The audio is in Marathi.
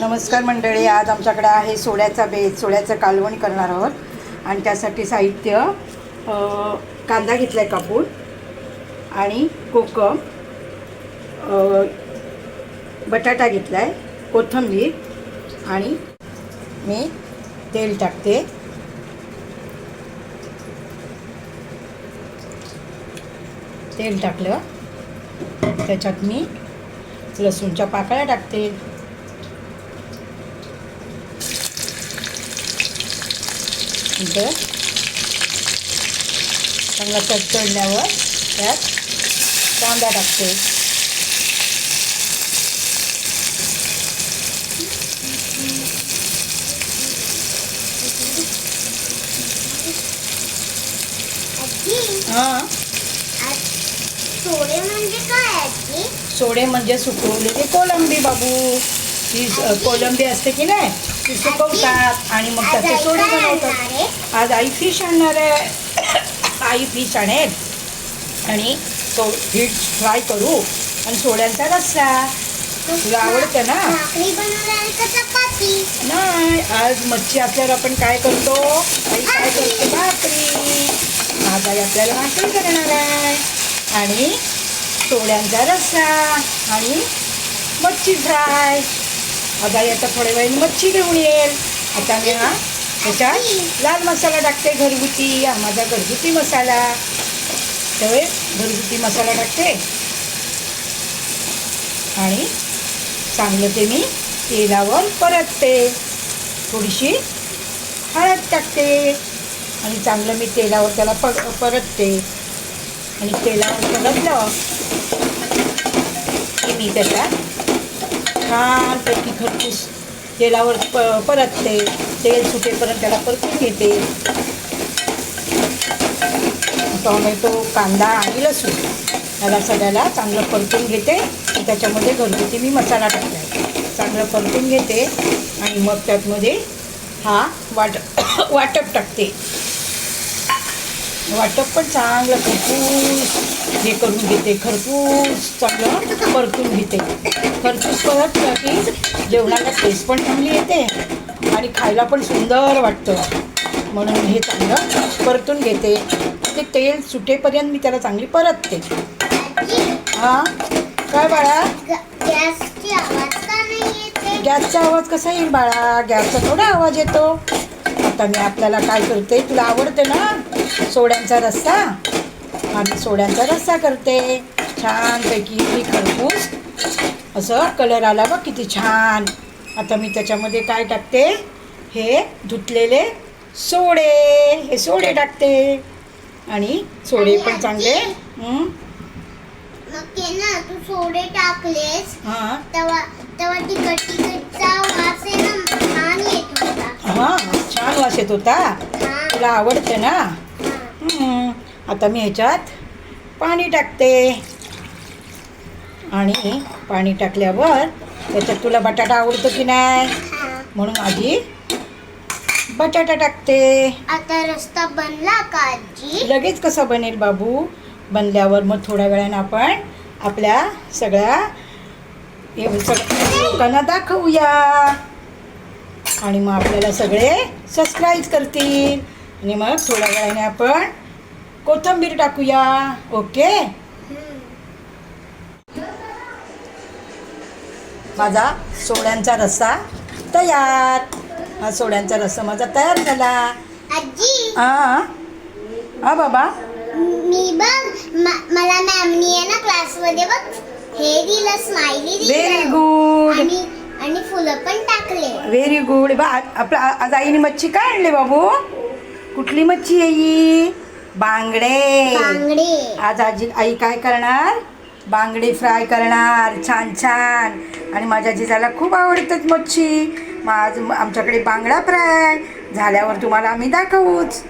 नमस्कार मंडळी आज आमच्याकडे आहे सोड्याचा बेत सोड्याचं कालवण करणार आहोत. आणि त्यासाठी साहित्य कांदा घेतला आहे कापूर आणि कोकम बटाटा घेतला आहे कोथिंबीर आणि मी तेल टाकते. तेल टाकलं. त्याच्यात मी लसूणच्या पाकळ्या टाकते. नंतर चांगला चढल्यावर त्यात कांदा टाकते. हां. सोडे म्हणजे काय सोडे म्हणजे सुकवलेली कोलंबी बाबू. ती स- कोलंबी असते की नाही ती सुकवतात आणि मग त्याचे सोडे बनवतात? आज आई फिश आणणार आहे. आई फिश आणेल. आणि सो फिश फ्राय करू आणि सोड्यांचा रस्सा. तुला आवडतं ना? नाही आज मच्छी असल्यावर आपण काय करतो? आई काय करते भाकरी. आज आई आपल्याला भाकरी करणार आहे. आणि सोड्यांचा रस्सा आणि मच्छी फ्राय आता याचा आता थोड्या वेळेने मच्छी घेऊन येईल. आता मी हा त्याच्यात लाल मसाला टाकते घरगुती हा माझा घरगुती मसाला. त्यामुळे घरगुती मसाला टाकते. आणि चांगलं ते मी तेलावर परतते. थोडीशी हळद टाकते. आणि चांगलं मी तेलावर त्याला पर परतते. आणि तेलावर परतलं की मी त्याच्यात छानपैकी खरपूस तेलावर प परतते. तेल सुटेपर्यंत त्याला परतून घेते. टोमॅटो कांदा आणि लसूण. याला सगळ्याला चांगलं परतून घेते. त्याच्यामध्ये घरगुती मी मसाला टाकला आहे चांगलं परतून घेते. आणि मग त्यातमध्ये हा वाट वाटप टाकते. वाटप पण चांगलं खरपूस. हे करून घेते खरपूस चांगलं परतून घेते. खरपूस परतलं की जेवणाला टेस्ट पण चांगली येते आणि खायला पण सुंदर वाटतं. म्हणून हे चांगलं परतून घेते. ते तेल सुटेपर्यंत मी त्याला चांगली परतते. हां? काय बाळा? ग- गॅसची आवाज का नाही येते? गॅसचा आवाज कसा येईल बाळा? गॅसचा थोडा आवाज येतो. आता मी आपल्याला काय करते? तुला आवडते ना? सोड्यांचा रस्सा. आम्ही सोड्यांचा रस्सा करते. छानपैकी मी खरपूस. असं कलर आला बघ किती छान. आता मी त्याच्यामध्ये काय टाकते? हे धुतलेले सोडे. हे सोडे टाकते. आणि सोडे पण चांगले. हं? ना तू सोडे टाकलेस. हां. तेव्हा तेव्हा तिखट तिखटचा वास आहे ना छान येत होता. हां छान वास येत होता. हा, तुला आवडते ना? हा. आता मी ह्याच्यात पाणी टाकते. आणि पाणी टाकल्यावर त्याच्यात तुला बटाटा आवडतो की नाही. म्हणून आधी बटाटा टाकते. आता रस्ता बनला का आजी? लगेच कसा बनेल बाबू? बनल्यावर मग थोड्या वेळानं आपण आपल्या सगळ्या सग- लोकांना दाखवूया. आणि मग आपल्याला सगळे सबस्क्राईब करतील. आणि मग थोड्या वेळाने आपण कोथिंबीर टाकूया. ओके? माझा सोड्यांचा रस्सा तयार. हा सोड्यांचा रस्सा माझा तयार झाला. आजी. हां हा बाबा. मी बघ मला मॅमनी आहे ना क्लासमध्ये बघ हे दिलं स्माइली व्हेरी गुड आणि आणि फुलं पण टाकले. व्हेरी गुड बा आपला आज आईने मच्छी काय आणली बाबू. कुठली मच्छी आहे ही? बांगडे. बांगडे. आज आजी आई काय करणार? बांगडे फ्राय करणार छान छान. आणि माझ्या जिजाला खूप आवडतात मच्छी. मग आज आमच्याकडे बांगडा फ्राय. झाल्यावर तुम्हाला आम्ही दाखवूच.